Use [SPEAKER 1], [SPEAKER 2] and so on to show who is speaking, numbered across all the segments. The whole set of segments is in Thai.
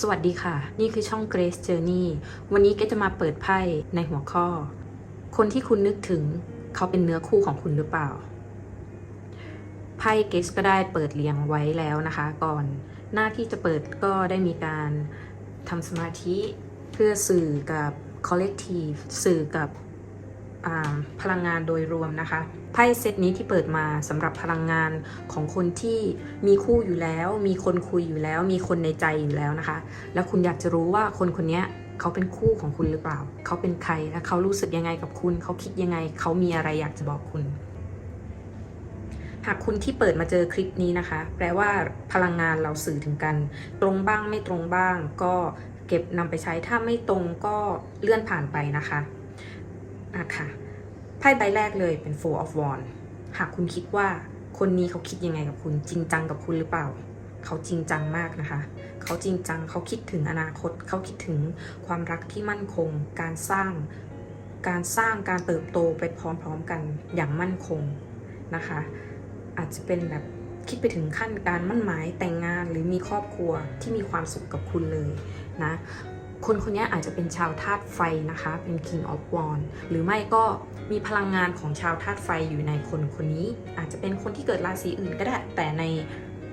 [SPEAKER 1] สวัสดีค่ะ นี่คือช่อง Grace Journey วันนี้เกจะมาเปิดไพ่ในหัวข้อ คนที่คุณนึกถึงเขาเป็นเนื้อคู่ของคุณหรือเปล่า ไพ่เกสก็ได้เปิดเรียงไว้แล้วนะคะ ก่อนหน้าที่จะเปิดก็ได้มีการทำสมาธิเพื่อสื่อกับ collective สื่อกับ พลังงานโดยรวมนะคะไพ่เซตนี้ที่เปิดมาสำหรับพลังงานของคนที่มีคู่อยู่แล้ว มีคนคุยอยู่แล้ว มีคนในใจอยู่แล้วนะคะ แล้วคุณอยากจะรู้ว่าคนคนนี้เขาเป็นคู่ของคุณหรือเปล่า เขาเป็นใครและเขารู้สึกยังไงกับคุณ เขาคิดยังไง เขามีอะไรอยากจะบอกคุณ หากคุณที่เปิดมาเจอคลิปนี้นะคะ แปลว่าพลังงานเราสื่อถึงกัน ตรงบ้างไม่ตรงบ้าง ก็เก็บนำไปใช้ถ้าไม่ตรงก็เลื่อนผ่านไปนะคะ อะค่ะไพ่ใบแรกเลยเป็น Four of Wands หากคุณคิดว่าคนนี้เขาคิดยังไงกับคุณจริงจังกับคุณหรือเปล่า เขาจริงจังมากนะคะ เขาจริงจังเขาคิดถึงอนาคต เขาคิดถึงความรักที่มั่นคง การสร้าง การสร้างการเติบโตไปพร้อมๆกันอย่างมั่นคงนะคะ อาจจะเป็นแบบคิดไปถึงขั้นการมั่นหมายแต่งงานหรือมีครอบครัวที่มีความสุขกับคุณเลยนะ คนคนนี้อาจจะเป็นชาวธาตุไฟนะคะ เป็น King of Wands หรือไม่ก็มีพลังงานของชาวธาตุไฟอยู่ในคนคนนี้ อาจจะเป็นคนที่เกิดราศีอื่นก็ได้ แต่ใน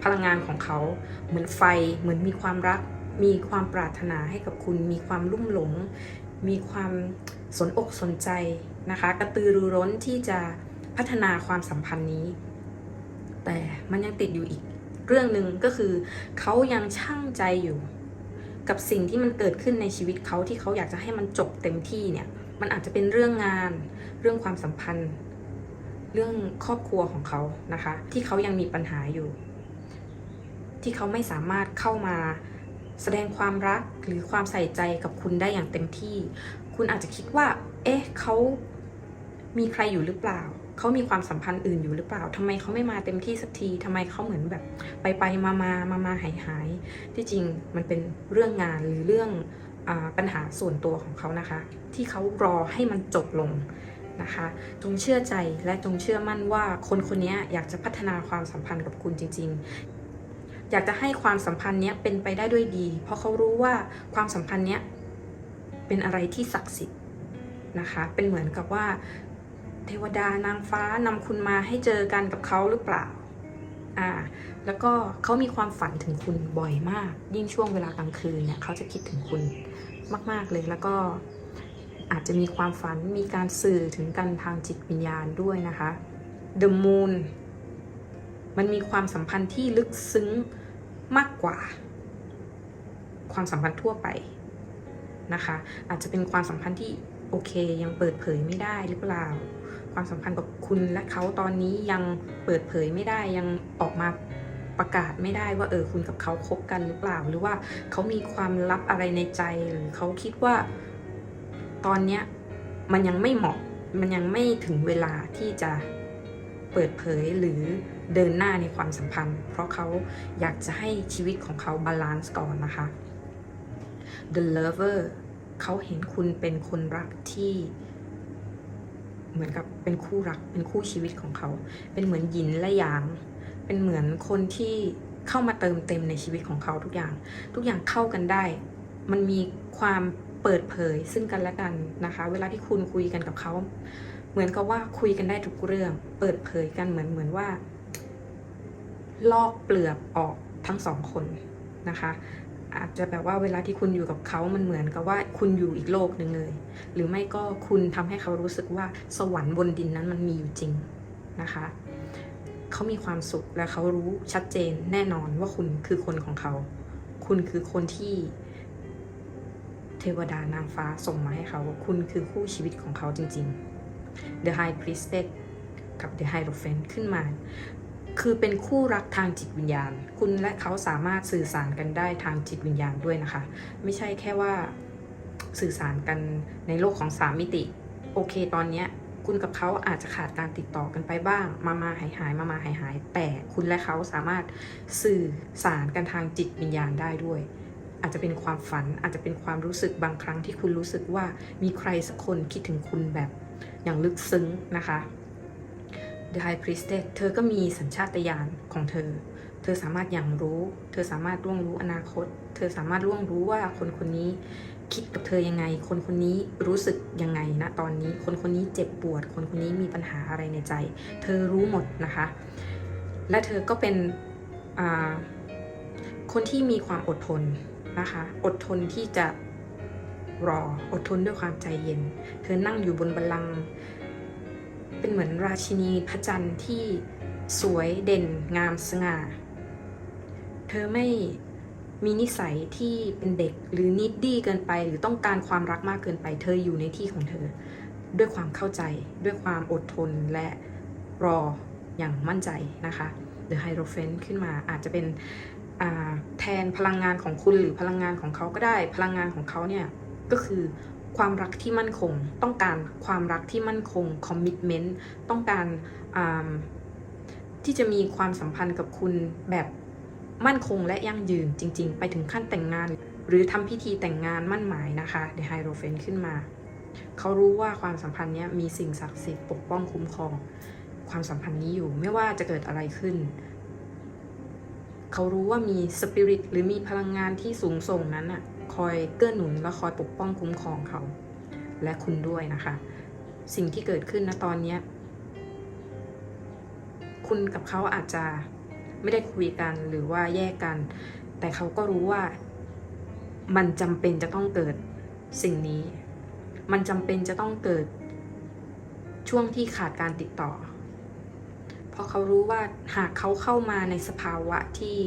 [SPEAKER 1] พลังงานของเขาเหมือนไฟ เหมือนมีความรัก มีความปรารถนาให้กับคุณ มีความลุ่มหลง มีความสนอกสนใจนะคะ กระตือรือร้นที่จะพัฒนาความสัมพันธ์นี้ แต่มันยังติดอยู่อีกเรื่องหนึ่งก็คือเขายังช่างใจอยู่ กับสิ่งที่มันเกิดขึ้นในชีวิตเขาที่เขาอยากจะให้มันจบเต็มที่เนี่ย มันอาจจะเป็นเรื่องงาน เรื่องความสัมพันธ์ เรื่องครอบครัวของเขานะคะ ที่เขายังมีปัญหาอยู่ ที่เขาไม่สามารถเข้ามาแสดงความรักหรือความใส่ใจกับคุณได้อย่างเต็มที่ คุณอาจจะคิดว่า เอ๊ะเขามีใครอยู่หรือเปล่า เขามีความสัมพันธ์อื่นอยู่หรือเปล่าทำไมเขาไม่มาเต็มที่สักทีทำไมเขาเหมือนแบบ ไปไปมามามามาหายหายที่จริงมันเป็นเรื่องงานหรือเรื่องอปัญหาส่วนตัวของเขานะคะ ที่เขารอให้มันจบลงนะคะ จงเชื่อใจและจงเชื่อมั่นว่าคนคนนี้อยากจะพัฒนาความสัมพันธ์กับคุณจริง ๆ อยากจะให้ความสัมพันธ์นี้เป็นไปได้ด้วยดี เพราะเขารู้ว่าความสัมพันธ์นี้เป็นอะไรที่ศักดิ์สิทธิ์นะคะ เป็นเหมือนกับว่า เทวดานางฟ้านำคุณมาให้เจอกันกับเขาหรือเปล่า อ่า แล้วก็เขามีความฝันถึงคุณบ่อยมาก ยิ่งช่วงเวลากลางคืนเนี่ยเขาจะคิดถึงคุณมาก ๆ เลยแล้วก็อาจจะมีความฝันมีการสื่อถึงกันทางจิตวิญญาณด้วยนะคะ The Moon มันมีความสัมพันธ์ที่ลึกซึ้งมากกว่า ความสัมพันธ์ทั่วไปนะคะ อาจจะเป็นความสัมพันธ์ที่โอเคยังเปิดเผยไม่ได้หรือเปล่า ความสัมพันธ์กับคุณและเขาตอนนี้ยังเปิดเผยไม่ได้ยังออกมาประกาศไม่ได้ว่าเออคุณกับเขาคบกันหรือเปล่า หรือว่าเขามีความลับอะไรในใจหรือเขาคิดว่าตอนเนี้ยมันยังไม่เหมาะมันยังไม่ถึงเวลาที่จะเปิดเผยหรือเดินหน้าในความสัมพันธ์ เพราะเขาอยากจะให้ชีวิตของเขาบาลานซ์ก่อนนะคะ The Lover เขาเห็นคุณเป็นคนรักที่ เหมือนกับเป็นคู่รัก เป็นคู่ชีวิตของเขา เป็นเหมือนหยินและหยาง เป็นเหมือนคนที่เข้ามาเติมเต็มในชีวิตของเขาทุกอย่าง ทุกอย่างเข้ากันได้ มันมีความเปิดเผยซึ่งกันและกันนะคะ เวลาที่คุณคุยกันกับเขา เหมือนกับว่าคุยกันได้ทุกเรื่อง เปิดเผยกันเหมือนเหมือนว่า ลอกเปลือกออกทั้งสองคนนะคะ อาจจะแบบว่าเวลาที่คุณอยู่กับเขามันเหมือนกับว่าคุณอยู่อีกโลกหนึ่งเลย หรือไม่ก็คุณทำให้เขารู้สึกว่าสวรรค์บนดินนั้นมันมีอยู่จริงนะคะเขามีความสุขและเขารู้ชัดเจนแน่นอนว่าคุณคือคนของเขา คุณคือคนที่เทวดานางฟ้าส่งมาให้เขาคุณคือคู่ชีวิตของเขาจริง ๆ The High Priestess กับ The Hierophant ขึ้นมา คือเป็นคู่รักทางจิตวิญญาณ คุณและเขาสามารถสื่อสารกันได้ทางจิตวิญญาณด้วยนะคะ ไม่ใช่แค่ว่าสื่อสารกันในโลกของสามมิติ โอเค ตอนเนี้ยคุณกับเขาอาจจะขาดการติดต่อกันไปบ้าง มามาหายหายมามาหายหาย แต่คุณและเขาสามารถสื่อสารกันทางจิตวิญญาณได้ด้วย อาจจะเป็นความฝัน อาจจะเป็นความรู้สึกบางครั้งที่คุณรู้สึกว่ามีใครสักคนคิดถึงคุณแบบอย่างลึกซึ้งนะคะ The High Priestess เธอก็มีสัญชาตญาณของเธอ เธอสามารถอย่างรู้ เธอสามารถล่วงรู้อนาคต เธอสามารถล่วงรู้ว่าคนคนนี้คิดกับเธอยังไง คนคนนี้รู้สึกยังไงณตอนนี้ คนคนนี้เจ็บปวด คนคนนี้มีปัญหาอะไรในใจ เธอรู้หมดนะคะ และเธอก็เป็นคนที่มีความอดทนนะคะ อดทนที่จะรอ อดทนด้วยความใจเย็น เธอนั่งอยู่บนบัลลังก์ เป็นเหมือนราชินีพระจันทร์ที่สวยเด่นงามสง่า เธอไม่มีนิสัยที่เป็นเด็กหรือนิดดี้เกินไป หรือต้องการความรักมากเกินไป เธออยู่ในที่ของเธอ ด้วยความเข้าใจด้วยความอดทนและรออย่างมั่นใจนะคะ The Hierophant ขึ้นมาอาจจะเป็นแทนพลังงานของคุณหรือพลังงานของเขาก็ได้ พลังงานของเขาเนี่ยก็คือ ความรักที่มั่นคง ต้องการความรักที่มั่นคง commitment ต้องการที่จะมีความสัมพันธ์กับคุณแบบมั่นคงและยั่งยืนจริง ๆ ไปถึงขั้นแต่งงาน หรือทำพิธีแต่งงานมั่นหมายนะคะ The Hierophant ขึ้นมา เขารู้ว่าความสัมพันธ์นี้มีสิ่งศักดิ์สิทธิ์ปกป้องคุ้มครอง ความสัมพันธ์นี้อยู่ไม่ว่าจะเกิดอะไรขึ้น เขารู้ว่ามีสปิริตหรือมีพลังงานที่สูงส่งนั้นอะ คอยเกื้อหนุนและคอยปกป้องคุ้มครองเขา และคุณด้วยนะคะ สิ่งที่เกิดขึ้นนะตอนนี้คุณกับเขาอาจจะไม่ได้คุยกันหรือว่าแยกกัน แต่เขาก็รู้ว่ามันจำเป็นจะต้องเกิดสิ่งนี้ มันจำเป็นจะต้องเกิดช่วงที่ขาดการติดต่อ เพราะเขารู้ว่าหากเขาเข้ามาในสภาวะที่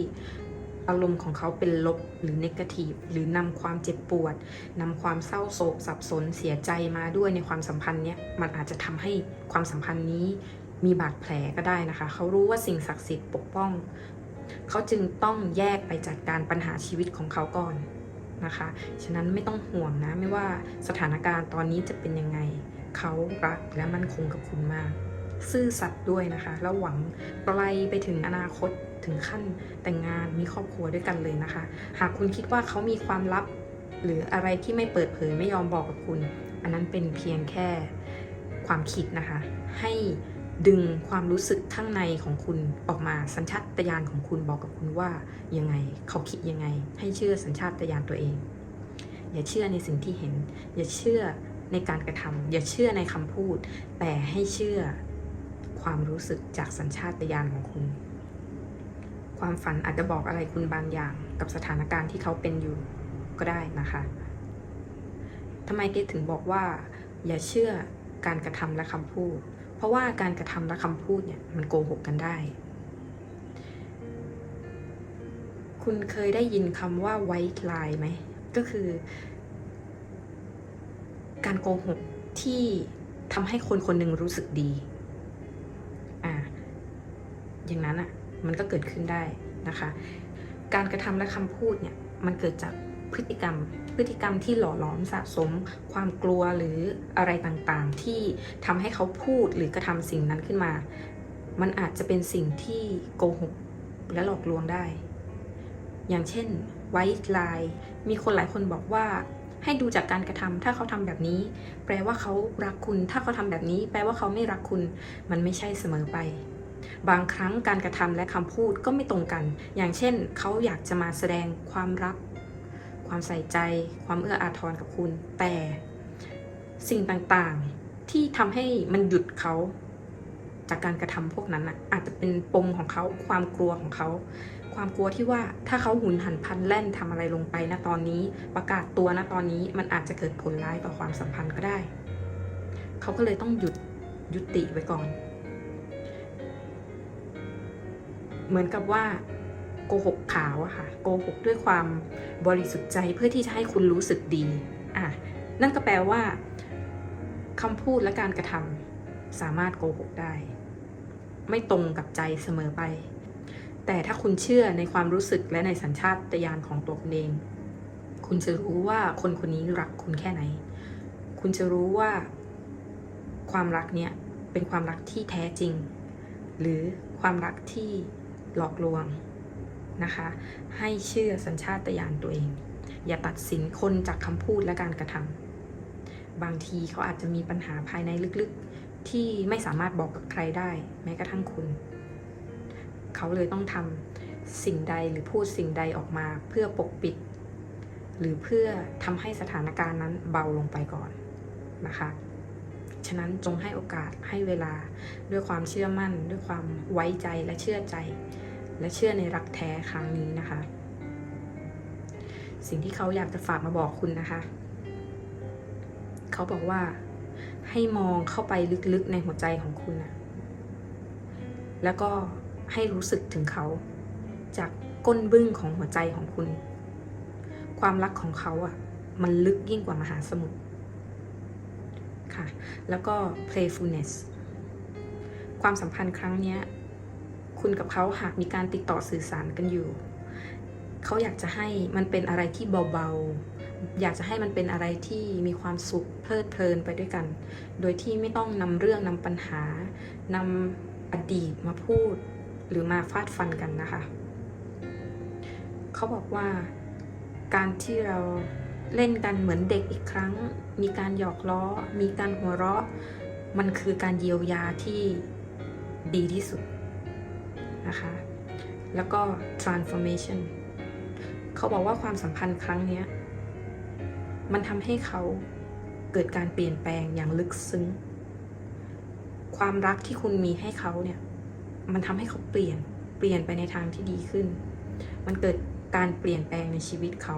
[SPEAKER 1] อารมณ์ของเขาเป็นลบหรือเนกาทีฟหรือนำความเจ็บปวดนำความเศร้าโศกสับสนเสียใจมาด้วยในความสัมพันธ์เนี้ยมันอาจจะทำให้ความสัมพันธ์นี้มีบาดแผลก็ได้นะคะ เขารู้ว่าสิ่งศักดิ์สิทธิ์ปกป้อง เขาจึงต้องแยกไปจัดการปัญหาชีวิตของเขาก่อนนะคะ ฉะนั้นไม่ต้องห่วงนะไม่ว่าสถานการณ์ตอนนี้จะเป็นยังไง เขารักและมั่นคงกับคุณมาก ซื่อสัตย์ด้วยนะคะ แล้วหวังไกลไปถึงอนาคต ถึงขั้นแต่งงานมีครอบครัวด้วยกันเลยนะคะ หากคุณคิดว่าเขามีความลับ หรืออะไรที่ไม่เปิดเผยไม่ยอมบอกกับคุณ อันนั้นเป็นเพียงแค่ความคิดนะคะ ให้ดึงความรู้สึกข้างในของคุณออกมาสัญชาตญาณของคุณบอกกับคุณว่ายังไงเขาคิดยังไง ให้เชื่อสัญชาตญาณตัวเอง อย่าเชื่อในสิ่งที่เห็น อย่าเชื่อในการกระทำอย่าเชื่อในคำพูด แต่ให้เชื่อความรู้สึกจากสัญชาตญาณของคุณ ความฝันอาจจะบอกอะไรคุณบางอย่าง กับสถานการณ์ที่เขาเป็นอยู่ก็ได้นะคะทำไมเกดถึงบอกว่า อย่าเชื่อการกระทำและคำพูด เพราะว่าการกระทำและคำพูดเนี่ยมันโกหกกันได้ คุณเคยได้ยินคำว่า white lie ไหม ก็คือ การโกหกที่ทำให้คนคนหนึ่งรู้สึกดี อ่า อย่างนั้นอะ มันก็เกิดขึ้นได้นะคะ การกระทำและคำพูดเนี่ยมันเกิดจากพฤติกรรม พฤติกรรมที่หล่อหลอมสะสม ความกลัวหรืออะไรต่างๆ ที่ทำให้เขาพูดหรือกระทำสิ่งนั้นขึ้นมา มันอาจจะเป็นสิ่งที่โกหกและหลอกลวงได้ อย่างเช่น white lie มีคนหลายคนบอกว่าให้ดูจากการกระทำถ้าเขาทำแบบนี้ แปลว่าเขารักคุณ ถ้าเขาทำแบบนี้ แปลว่าเขาไม่รักคุณ มันไม่ใช่เสมอไป บางครั้งการกระทำและคำพูดก็ไม่ตรงกัน อย่างเช่น เขาอยากจะมาแสดงความรัก ความใส่ใจ ความเอื้ออาทรกับคุณ แต่สิ่งต่างๆที่ทำให้มันหยุดเขาจากการกระทำพวกนั้นน่ะอาจจะเป็นปมของเขาความกลัวของเขา ความกลัวที่ว่าถ้าเขาหุนหันพลันแล่นทำอะไรลงไปณตอนนี้ ประกาศตัวณตอนนี้มันอาจจะเกิดผลร้ายต่อความสัมพันธ์ก็ได้ เขาก็เลยต้องหยุดยุติไว้ก่อน เหมือนกับว่าโกหกขาวอะค่ะโกหกด้วยความบริสุทธิ์ใจเพื่อที่จะให้คุณรู้สึกดีอะนั่นก็แปลว่าคำพูดและการกระทำสามารถโกหกได้ ไม่ตรงกับใจเสมอไป แต่ถ้าคุณเชื่อในความรู้สึกและในสัญชาตญาณของตัวคุณเอง คุณจะรู้ว่าคนคนนี้รักคุณแค่ไหน คุณจะรู้ว่าความรักเนี่ยเป็นความรักที่แท้จริง หรือความรักที่ หลอกลวงนะคะ ให้เชื่อสัญชาตญาณตัวเอง อย่าตัดสินคนจากคำพูดและการกระทำบางทีเขาอาจจะมีปัญหาภายในลึกๆ ที่ไม่สามารถบอกกับใครได้ แม้กระทั่งคุณ เขาเลยต้องทำสิ่งใดหรือพูดสิ่งใดออกมาเพื่อปกปิด หรือเพื่อทำให้สถานการณ์นั้นเบาลงไปก่อนนะคะ ฉะนั้นจงให้โอกาสให้เวลาด้วยความเชื่อมั่น ด้วยความไว้ใจและเชื่อใจ และเชื่อในรักแท้ครั้งนี้นะคะ สิ่งที่เขาอยากจะฝากมาบอกคุณนะคะ เขาบอกว่าให้มองเข้าไปลึกๆในหัวใจของคุณนะแล้วก็ให้รู้สึกถึงเขา จากก้นบึ้งของหัวใจของคุณ ความรักของเขาอะ มันลึกยิ่งกว่ามหาสมุทร ค่ะ แล้วก็ playfulness ความสัมพันธ์ครั้งนี้คุณกับเขาหากมีการติดต่อสื่อสารกันอยู่ เขาอยากจะให้มันเป็นอะไรที่เบาๆ อยากจะให้มันเป็นอะไรที่มีความสุขเพลิดเพลินไปด้วยกัน โดยที่ไม่ต้องนำเรื่องนำปัญหานำอดีตมาพูด หรือมาฟาดฟันกันนะคะ เขาบอกว่าการที่เรา เล่นกันเหมือนเด็กอีกครั้ง มีการหยอกล้อ มีการหัวเราะ มันคือการเยียวยาที่ดีที่สุดนะคะ แล้วก็ transformation เขาบอกว่าความสัมพันธ์ครั้งนี้มันทำให้เขาเกิดการเปลี่ยนแปลงอย่างลึกซึ้ง ความรักที่คุณมีให้เขาเนี่ย มันทำให้เขาเปลี่ยน เปลี่ยนไปในทางที่ดีขึ้น มันเกิดการเปลี่ยนแปลงในชีวิตเขา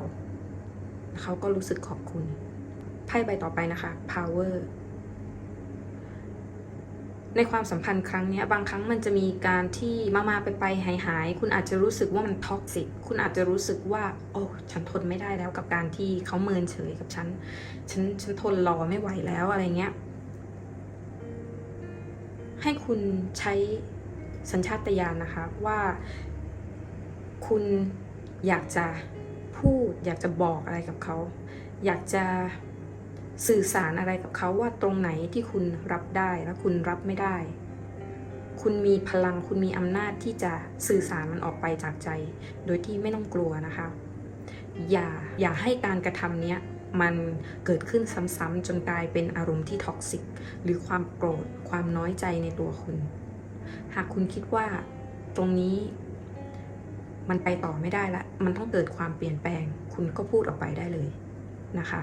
[SPEAKER 1] เขาก็รู้สึกขอบคุณ ไพ่ใบต่อไปนะคะ power ในความสัมพันธ์ครั้งนี้บางครั้งมันจะมีการที่มามาไปไปหายหายๆคุณอาจจะรู้สึกว่ามันท็อกซิกคุณอาจจะรู้สึกว่า โอ้ฉันทนไม่ได้แล้วกับการที่เขาเมินเฉยกับฉัน ฉันฉันทนรอไม่ไหวแล้วอะไรเงี้ย ให้คุณใช้สัญชาตญาณนะคะว่าคุณอยากจะ พูด อยากจะบอกอะไรกับเขา อยากจะสื่อสารอะไรกับเขาว่าตรงไหนที่คุณรับได้และคุณรับไม่ได้ คุณมีพลังคุณมีอำนาจที่จะสื่อสารมันออกไปจากใจ โดยที่ไม่ต้องกลัวนะคะ อย่าอย่าให้การกระทำเนี้ยมันเกิดขึ้นซ้ำๆจนกลายเป็นอารมณ์ที่ท็อกซิก หรือความโกรธ ความน้อยใจในตัวคุณ หากคุณคิดว่าตรงนี้ มันไปต่อไม่ได้ละ มันต้องเกิดความเปลี่ยนแปลง คุณก็พูดออกไปได้เลยนะคะ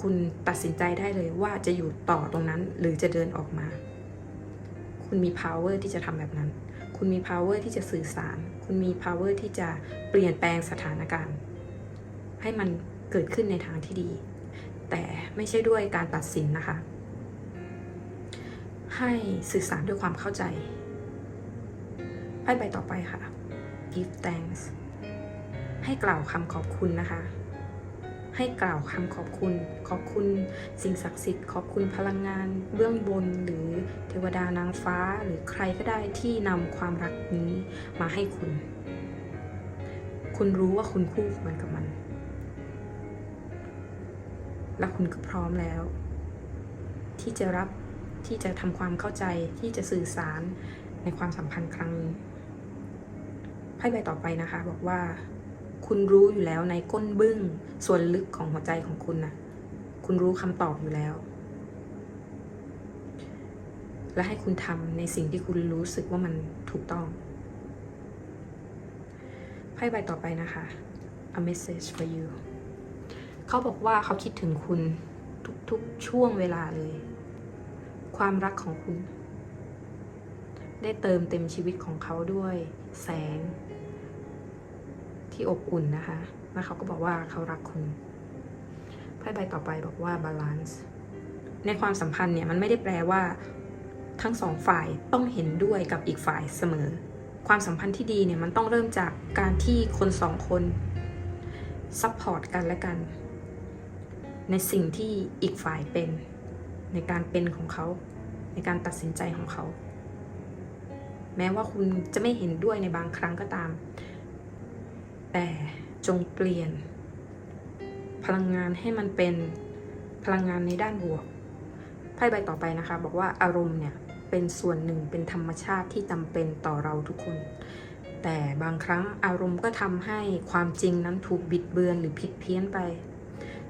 [SPEAKER 1] คุณตัดสินใจได้เลยว่าจะอยู่ต่อตรงนั้นหรือจะเดินออกมา คุณมี power ที่จะทำแบบนั้น คุณมี power ที่จะสื่อสาร คุณมี power ที่จะเปลี่ยนแปลงสถานการณ์ ให้มันเกิดขึ้นในทางที่ดี แต่ไม่ใช่ด้วยการตัดสินนะคะ ให้สื่อสารด้วยความเข้าใจไพ่ใบต่อไปค่ะ give thanks ให้กล่าวคำขอบคุณนะคะ ให้กล่าวคำขอบคุณ ขอบคุณสิ่งศักดิ์สิทธิ์ ขอบคุณพลังงานเบื้องบน หรือเทวดานางฟ้าหรือใครก็ได้ที่นำความรักนี้มาให้คุณ คุณรู้ว่าคุณคู่ควรกับมัน และคุณก็พร้อมแล้ว ที่จะรับที่จะทำความเข้าใจที่จะสื่อสารในความสัมพันธ์ครั้งนี้ พ่ใบต่อไปนะคะ บอกว่า คุณรู้อยู่แล้วในก้นบึ้ง ส่วนลึกของหัวใจของคุณนะ่ะ คุณรู้คำตอบอยู่แล้ว และให้คุณทำในสิ่งที่คุณรู้สึกว่ามันถูกต้องไพ่ใบต่อไปนะคะ a message for you เขาบอกว่าเขาคิดถึงคุณทุกๆช่วงเวลาเลย ความรักของคุณ ได้เติมเต็มชีวิตของเขาด้วย แสง ที่อบอุ่นนะคะแล้วเขาก็บอกว่าเขารักคุณไพ่ใบต่อไปบอกว่าบาลานซ์ในความสัมพันธ์เนี่ยมันไม่ได้แปลว่า ทั้งสองฝ่ายต้องเห็นด้วยกับอีกฝ่ายเสมอ ความสัมพันธ์ที่ดีเนี่ยมันต้องเริ่มจากการที่คนสองคนซัพพอร์ตกันและกัน ในสิ่งที่อีกฝ่ายเป็น ในการเป็นของเขา ในการตัดสินใจของเขา แม้ว่าคุณจะไม่เห็นด้วยในบางครั้งก็ตาม แต่จงเปลี่ยน พลังงานให้มันเป็นพลังงานในด้านบวกไพ่ใบต่อไปนะคะ บอกว่าอารมณ์เนี่ยเป็นส่วนหนึ่งเป็นธรรมชาติที่จำเป็นต่อเราทุกคน แต่บางครั้งอารมณ์ก็ทำให้ความจริงนั้นถูกบิดเบือนหรือผิดเพี้ยนไป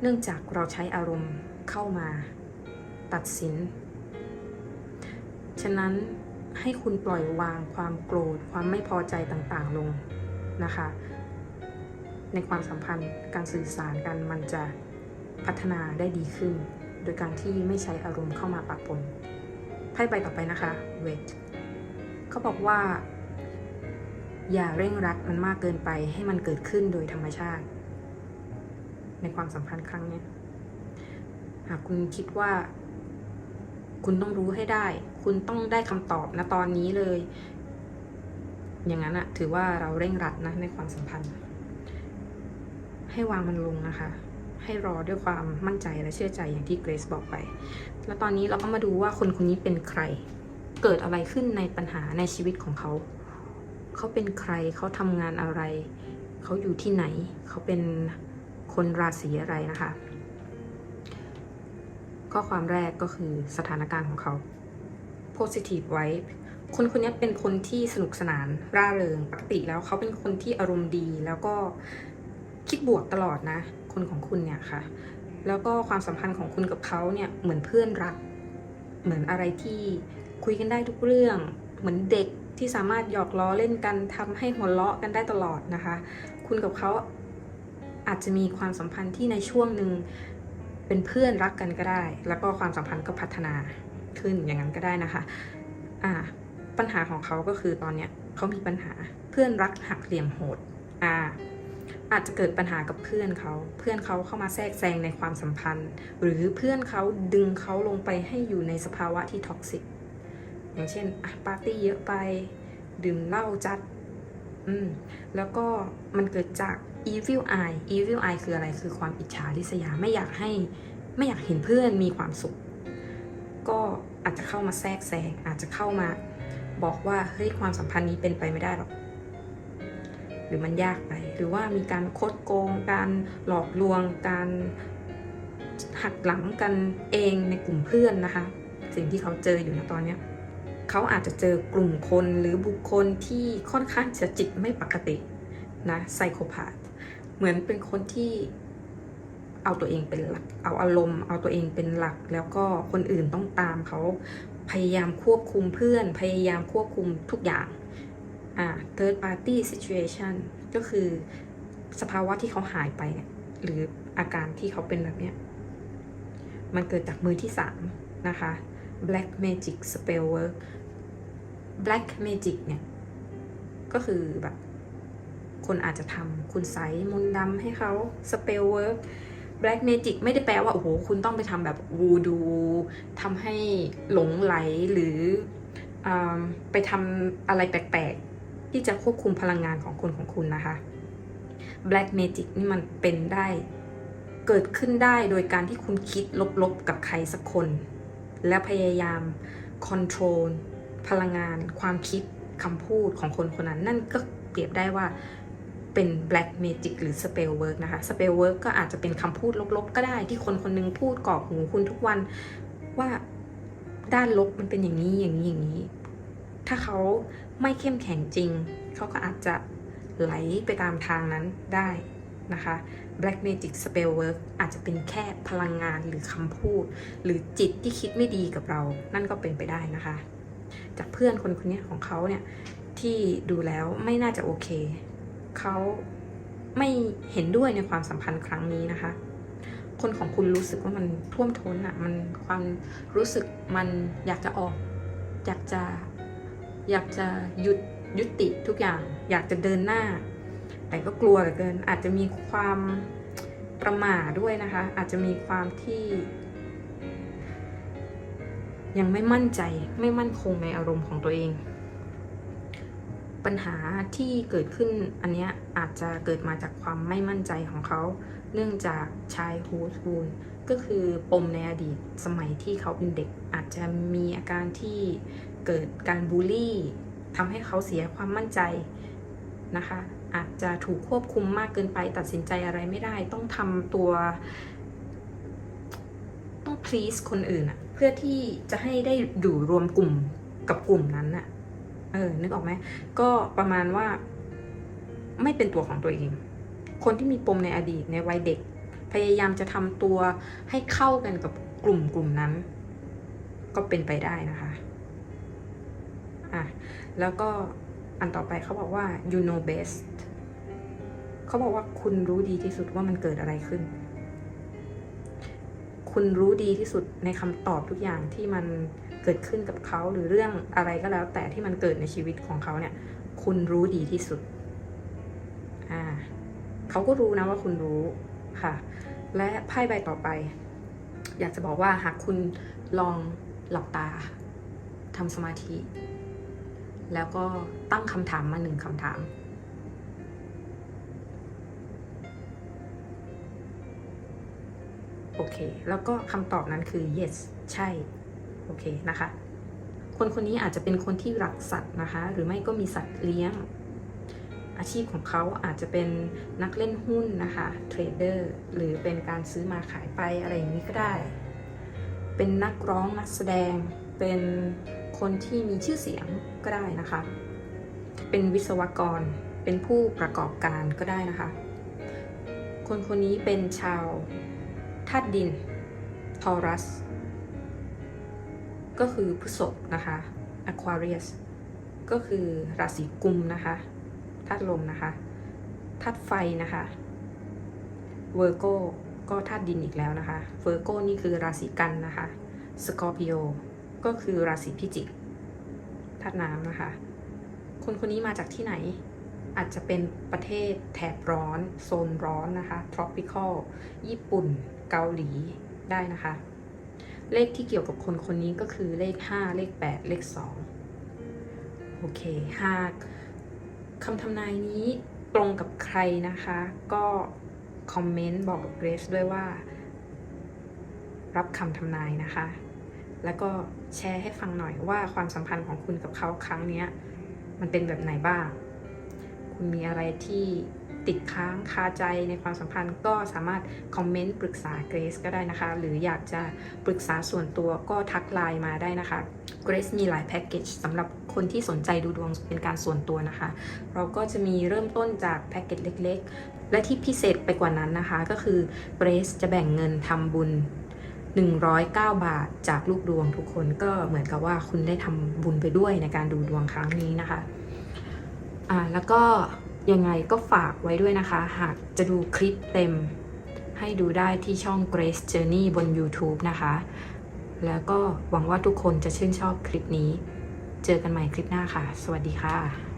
[SPEAKER 1] เนื่องจากเราใช้อารมณ์เข้ามาตัดสิน ฉะนั้นให้คุณปล่อยวางความโกรธความไม่พอใจต่างๆลงนะคะ ในความสัมพันธ์การสื่อสารกันมันจะพัฒนาได้ดีขึ้น โดยการที่ไม่ใช้อารมณ์เข้ามาปะปนไพ่ใบต่อไปนะคะเวทเขาบอกว่า อย่าเร่งรัดมันมากเกินไปให้มันเกิดขึ้นโดยธรรมชาติ ในความสัมพันธ์ครั้งนี้หากคุณคิดว่า คุณต้องรู้ให้ได้ คุณต้องได้คำตอบนะตอนนี้เลย อย่างนั้นอะถือว่าเราเร่งรัดนะในความสัมพันธ์ ให้วางมันลงนะคะ ให้รอด้วยความมั่นใจและเชื่อใจอย่างที่เกรซบอกไป แล้วตอนนี้เราก็มาดูว่าคนคนนี้เป็นใคร เกิดอะไรขึ้นในปัญหาในชีวิตของเขา เขาเป็นใครเขาทำงานอะไร เขาอยู่ที่ไหน เขาเป็นคนราศีอะไรนะคะ ข้อความแรกก็คือสถานการณ์ของเขา positive vibe คนคนนี้เป็นคนที่สนุกสนานร่าเริงปกติแล้วเขาเป็นคนที่อารมณ์ดีแล้วก็ คิดบวกตลอดนะ คนของคุณเนี่ยค่ะ แล้วก็ความสัมพันธ์ของคุณกับเขาเนี่ยเหมือนเพื่อนรัก เหมือนอะไรที่คุยกันได้ทุกเรื่อง เหมือนเด็กที่สามารถหยอกล้อเล่นกันทำให้หัวเราะกันได้ตลอดนะคะ คุณกับเขาอาจจะมีความสัมพันธ์ที่ในช่วงหนึ่งเป็นเพื่อนรักกันก็ได้ แล้วก็ความสัมพันธ์ก็พัฒนาขึ้นอย่างนั้นก็ได้นะคะอ่าปัญหาของเขาก็คือตอนเนี้ยเขามีปัญหาเพื่อนรักหักเหลี่ยมโหดอ่า อาจจะเกิดปัญหากับเพื่อนเขา เพื่อนเขาเข้ามาแทรกแซงในความสัมพันธ์ หรือเพื่อนเขาดึงเขาลงไปให้อยู่ในสภาวะที่ท็อกซิกอย่างเช่นอะปาร์ตี้เยอะไปดื่มเหล้าจัด อืม แล้วก็มันเกิดจาก evil eye evil eye คืออะไร คือความอิจฉาริษยา ไม่อยากให้ ไม่อยากเห็นเพื่อนมีความสุข ก็อาจจะเข้ามาแทรกแซง อาจจะเข้ามาบอกว่า เฮ้ย ความสัมพันธ์นี้เป็นไปไม่ได้หรอก รือมันยากไป หรือว่ามีการคดโกง การหลอกลวง การหักหลังกันเองในกลุ่มเพื่อนนะคะ สิ่งที่เขาเจออยู่นะตอนนี้เขาอาจจะเจอกลุ่มคนหรือบุคคลที่ค่อนข้างจะจิตไม่ปกตินะไซโคพาธเหมือนเป็นคนที่เอาตัวเองเป็นหลัก เอาอารมณ์ เอาตัวเองเป็นหลัก แล้วก็คนอื่นต้องตามเขา พยายามควบคุมเพื่อน พยายามควบคุมทุกอย่าง อ่า third party situation ก็คือสภาวะที่เขาหายไปเนี่ยหรืออาการที่เขาเป็นแบบเนี้ย มันเกิดจากมือที่สามนะคะ black magic spell work black magic เนี่ย ก็คือแบบคนอาจจะทำคุณไสมนต์ดำให้เขา spell work black magic ไม่ได้แปลว่า โอ้โห คุณต้องไปทำแบบวูดูทำให้หลงไหลหรืออไปทำอะไรแปลกๆ ที่จะควบคุมพลังงานของคนของคุณนะคะ black magic นี่มันเป็นได้เกิดขึ้นได้โดยการที่คุณคิดลบๆกับใครสักคน และพยายามคอนโทรลพลังงาน ความคิดคำพูดของคนคนนั้น นั่นก็เปรียบได้ว่าเป็น black magic หรือ spell work นะคะ spell work ก็อาจจะเป็นคำพูดลบๆ ก็ได้ที่คนคนหนึงพูดกรอกหูคุณทุกวันว่าด้านลบมันเป็นอย่างนี้อย่างนี้อย่างนี้ ถ้าเขา ไม่เข้มแข็งจริง เขาก็อาจจะไหลไปตามทางนั้นได้นะคะ Black Magic Spell Work อาจจะเป็นแค่พลังงานหรือคำพูด หรือจิตที่คิดไม่ดีกับเรา นั่นก็เป็นไปได้นะคะ จากเพื่อนคนคนนี้ของเขาเนี่ย ที่ดูแล้วไม่น่าจะโอเค เขาไม่เห็นด้วยในความสัมพันธ์ครั้งนี้นะคะ คนของคุณรู้สึกว่ามันท่วมท้นอะ่ะ มันความรู้สึกมันอยากจะออก อยากจะ อยากจะหยุดยุติทุกอย่าง อยากจะเดินหน้า แต่ก็กลัวเหลือเกิน อาจจะมีความประหม่าด้วยนะคะ อาจจะมีความที่ ยังไม่มั่นใจไม่มั่นคงในอารมณ์ของตัวเอง ปัญหาที่เกิดขึ้นอันนี้อาจจะเกิดมาจากความไม่มั่นใจของเขา เนื่องจากชายฮูสบูนก็คือปมในอดีตสมัยที่เขาเป็นเด็กอาจจะมีอาการที่ เกิดการบูลลี่ทำให้เขาเสียความมั่นใจนะคะ อาจจะถูกควบคุมมากเกินไปตัดสินใจอะไรไม่ได้ ต้องทำตัว ต้อง please คนอื่นอะเพื่อที่จะให้ได้อยู่รวมกลุ่มกับกลุ่มนั้นอะเออ นึกออกไหม ก็ประมาณว่าไม่เป็นตัวของตัวเอง คนที่มีปมในอดีตในวัยเด็ก พยายามจะทำตัวให้เข้ากันกับกลุ่มกลุ่มนั้น ก็เป็นไปได้นะคะ อะแล้วก็อันต่อไปเขาบอกว่า you know best เขาบอกว่าคุณรู้ดีที่สุดว่ามันเกิดอะไรขึ้น คุณรู้ดีที่สุดในคำตอบทุกอย่างที่มันเกิดขึ้นกับเขาหรือเรื่องอะไรก็แล้ว แต่ที่มันเกิดในชีวิตของเขาเนี่ย คุณรู้ดีที่สุด อ่าเขาก็รู้นะว่าคุณรู้ค่ะ และไพ่ใบต่อไป อยากจะบอกว่าหากคุณลองหลับตาทำสมาธิ แล้วก็ตั้งคำถามมาหนึ่งคำถาม โอเค แล้วก็คำตอบนั้นคือ yes ใช่ โอเคนะคะ คนคนนี้อาจจะเป็นคนที่รักสัตว์นะคะ หรือไม่ก็มีสัตว์เลี้ยง อาชีพของเขาอาจจะเป็นนักเล่นหุ้นนะคะเทรดเดอร์หรือเป็นการซื้อมาขายไปอะไรอย่างนี้ก็ได้ เป็นนักร้องนักแสดงเป็น คนที่มีชื่อเสียงก็ได้นะคะ เป็นวิศวกร เป็นผู้ประกอบการก็ได้นะคะ คนคนนี้เป็นชาวธาตุดินทอรัส ก็คือพฤษภนะคะ Aquarius ก็คือราศีกุมนะคะธาตุลมนะคะธาตุไฟนะคะเวอร์โกก็ธาตุดินอีกแล้วนะคะเวอร์โกนี่คือราศีกันนะคะสกอร์ปิโอ ก็คือราศีพิจิกธาตุน้ำนะคะ คนคนนี้มาจากที่ไหน อาจจะเป็นประเทศแถบร้อน โซนร้อนนะคะ tropical ญี่ปุ่น เกาหลีได้นะคะ เลขที่เกี่ยวกับคนคนนี้ก็คือเลข 5 เลข 8 เลข 2 โอเคหากคำทำนายนี้ตรงกับใครนะคะ ก็คอมเมนต์บอกกับเกรซด้วยว่า รับคำทำนายนะคะ แล้วก็แชร์ให้ฟังหน่อยว่าความสัมพันธ์ของคุณกับเขาครั้งนี้มันเป็นแบบไหนบ้าง คุณมีอะไรที่ติดค้างคาใจในความสัมพันธ์ก็สามารถคอมเมนต์ปรึกษาเกรซก็ได้นะคะ หรืออยากจะปรึกษาส่วนตัวก็ทักไลน์มาได้นะคะเกรซมีหลายแพ็กเกจสำหรับคนที่สนใจดูดวงเป็นการส่วนตัวนะคะ เราก็จะมีเริ่มต้นจากแพ็กเกจเล็ก ๆ และที่พิเศษไปกว่านั้นนะคะ ก็คือเกรซจะแบ่งเงินทำบุญ 109 บาทจากลูกดวงทุกคนก็เหมือนกับว่าคุณได้ทำบุญไปด้วยในการดูดวงครั้งนี้นะคะ อ่าแล้วก็ยังไงก็ฝากไว้ด้วยนะคะ หากจะดูคลิปเต็ม ให้ดูได้ที่ช่อง Grace Journey บน YouTube นะคะ แล้วก็หวังว่าทุกคนจะชื่นชอบคลิปนี้ เจอกันใหม่คลิปหน้าค่ะ สวัสดีค่ะ